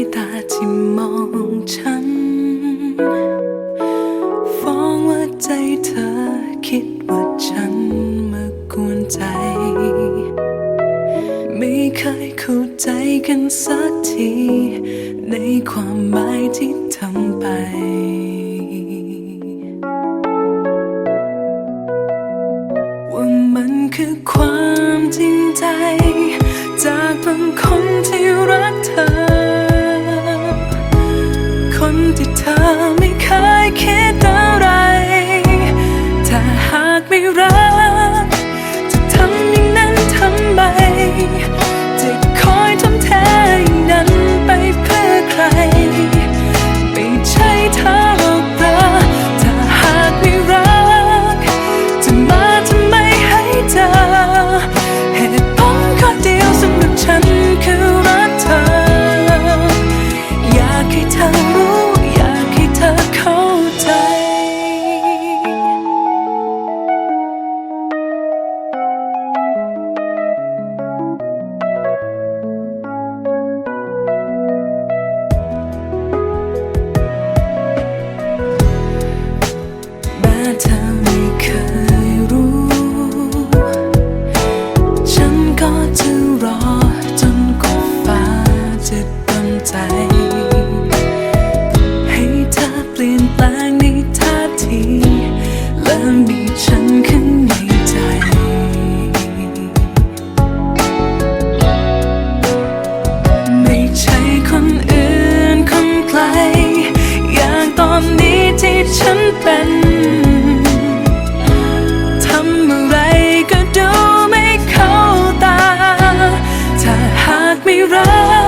ายตาที่มองฉัน ฟ้องว่าใจเธอคิดว่าฉันมากวนใจ ไม่เคยเข้าใจกันสักที ในความหมายที่ทำไปว่ามันคือความจริงใจ จากบางคนที่รักเธอ เธอไม่เคยคิด เธอไม่เคยรู้ ฉันก็จะรอจนกว่าฟ้าจะดำใจ ให้เธอเปลี่ยนแปลงในท่าทีและมี ก็ดู